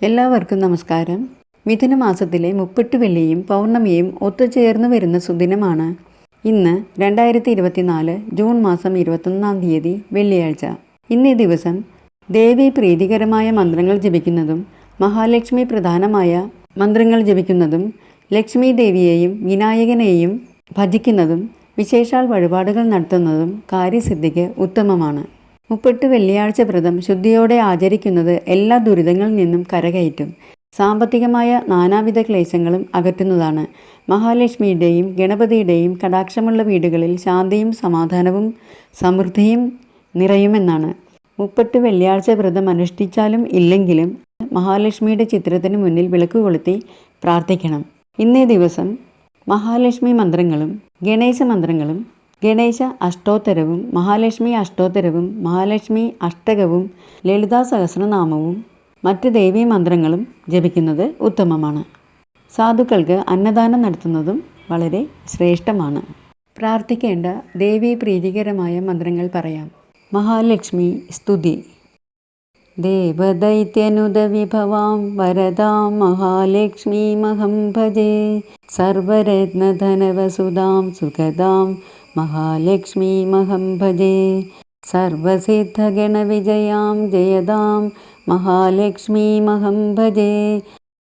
എല്ലാവർക്കും നമസ്കാരം. മിഥുന മാസത്തിലെ മുപ്പെട്ട് വെള്ളിയും പൗർണമിയും ഒത്തുചേർന്ന് വരുന്ന സുദിനമാണ്. ഇന്ന് രണ്ടായിരത്തി ഇരുപത്തിനാല് ജൂൺ മാസം ഇരുപത്തൊന്നാം തീയതി വെള്ളിയാഴ്ച. ഇന്നേ ദിവസം ദേവി പ്രീതികരമായ മന്ത്രങ്ങൾ ജപിക്കുന്നതും മഹാലക്ഷ്മി പ്രധാനമായ മന്ത്രങ്ങൾ ജപിക്കുന്നതും ലക്ഷ്മി ദേവിയെയും വിനായകനെയും ഭജിക്കുന്നതും വിശേഷാൽ വഴിപാടുകൾ നടത്തുന്നതും കാര്യസിദ്ധിക്ക് ഉത്തമമാണ്. മുപ്പെട്ട് വെള്ളിയാഴ്ച വ്രതം ശുദ്ധിയോടെ ആചരിക്കുന്നത് എല്ലാ ദുരിതങ്ങളിൽ നിന്നും കരകയറ്റും. സാമ്പത്തികമായ നാനാവിധ ക്ലേശങ്ങളും അകറ്റുന്നതാണ്. മഹാലക്ഷ്മിയുടെയും ഗണപതിയുടെയും കടാക്ഷമുള്ള വീടുകളിൽ ശാന്തിയും സമാധാനവും സമൃദ്ധിയും നിറയുമെന്നാണ്. മുപ്പെട്ട് വെള്ളിയാഴ്ച വ്രതം അനുഷ്ഠിച്ചാലും ഇല്ലെങ്കിലും മഹാലക്ഷ്മിയുടെ ചിത്രത്തിന് മുന്നിൽ വിളക്ക് കൊളുത്തി പ്രാർത്ഥിക്കണം. ഇന്നേ ദിവസം മഹാലക്ഷ്മി മന്ത്രങ്ങളും ഗണേശ മന്ത്രങ്ങളും ഗണേശ അഷ്ടോത്തരവും മഹാലക്ഷ്മി അഷ്ടോത്തരവും മഹാലക്ഷ്മി അഷ്ടകവും ലളിതാ സഹസ്രനാമവും മറ്റ് ദേവീ മന്ത്രങ്ങളും ജപിക്കുന്നത് ഉത്തമമാണ്. സാധുക്കൾക്ക് അന്നദാനം നടത്തുന്നതും വളരെ ശ്രേഷ്ഠമാണ്. പ്രാർത്ഥിക്കേണ്ട ദേവീ പ്രീതികരമായ മന്ത്രങ്ങൾ പറയാം. മഹാലക്ഷ്മി സ്തുതി. देवदैत्यनुदविभवां वरदां महालक्ष्मीमहं भजे। सर्वरत्नधनवसुधां सुखदां महालक्ष्मीमहं भजे। सर्वसिद्धगणविजयां जयदां महालक्ष्मीमहं भजे।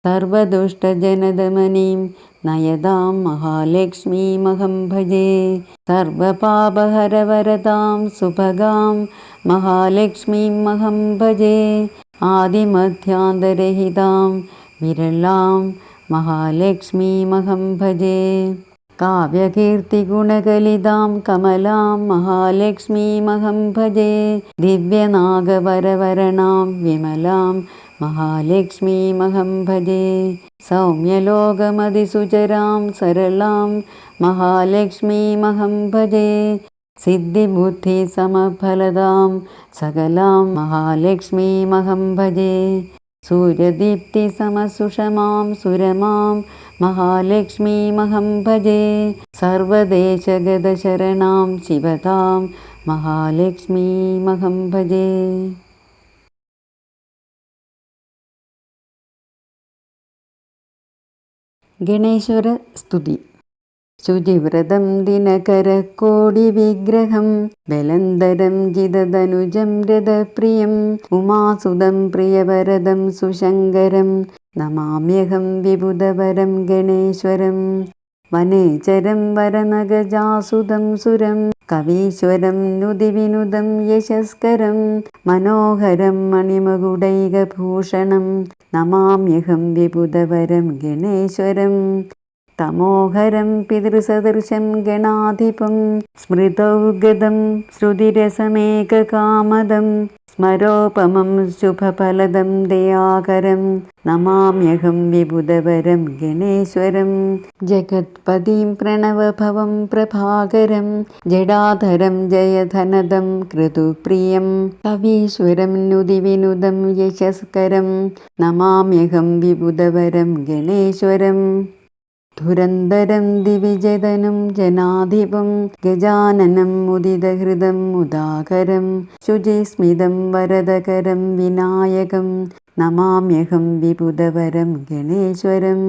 सर्वदुष्टजनदमनीं നയതാം മഹാലക്ഷ്മീമഹം ഭജേ. സർവപാപഹരവരതാം സുഭഗാം മഹാലക്ഷ്മീമഹം ഭജേ. ആദിമധ്യാന്തരഹിതാം വിരളാം മഹാലക്ഷ്മീമഹം ഭജേ. കാവ്യകീർത്തിഗുണകലിതാം കമലാം മഹാലക്ഷ്മീമഹം ഭജേ. ദിവ്യനാഗവരവരണാം വിമലാം महालक्ष्मीमहं भजे। सौम्यलोकमधिसुचरां सरलां महालक्ष्मीमहं भजे। सिद्धिबुद्धिसमफलदां सकलां महालक्ष्मीमहं भजे। सूर्यदीप्तिसमसुषमां सुरमां महालक्ष्मीमहं भजे। सर्वदेशगदशरणां शिवतां महालक्ष्मीमहं भजे। ഗണേശ്വര സ്തുതി. ശുചിവ്രതം ദിനകരക്കോടി വിഗ്രഹം ബലന്തരം ജിതധനുജം രഥപ്രിയം ഉമാസുതം പ്രിയവരദം സുശങ്കരം നമാമ്യഹം വിബുധവരം ഗണേശ്വരം വനേചരം വരനഗജാസുതം സുരം കവീശ്വരം നുതിവിനുദം യശസ്കരം മനോഹരം മണിമകുടൈകഭൂഷണം നമാമ്യഹം വിബുധവരം ഗണേശ്വരം. തമോഹരം പിതൃസദൃശം ഗണാധിപം സ്മൃതൗഗതം ശ്രുതിരസമേകകാമദം സ്മരോപമം ശുഭഫലദം ദയാകരം നമാമ്യഹം വിബുധവരം ഗണേശ്വരം ജഗത്പതിം പ്രണവഭവം പ്രഭാകരം ജഡാധരം ജയധനദം ക്രതുപ്രിയം കവീശ്വരം നുതിവിനുദം യശസ്കരം നമാമ്യഹം വിബുധവരം ഗണേശ്വരം. ധുരന്തരം ദിവിജതനും ജനാധിപം ഗജാനനം മുദിതഹൃദം മുദാകരം ശുചിസ്മിതം വരദകരം വിനായകം നമാമ്യഹം വിബുധവരം ഗണേശ്വരം.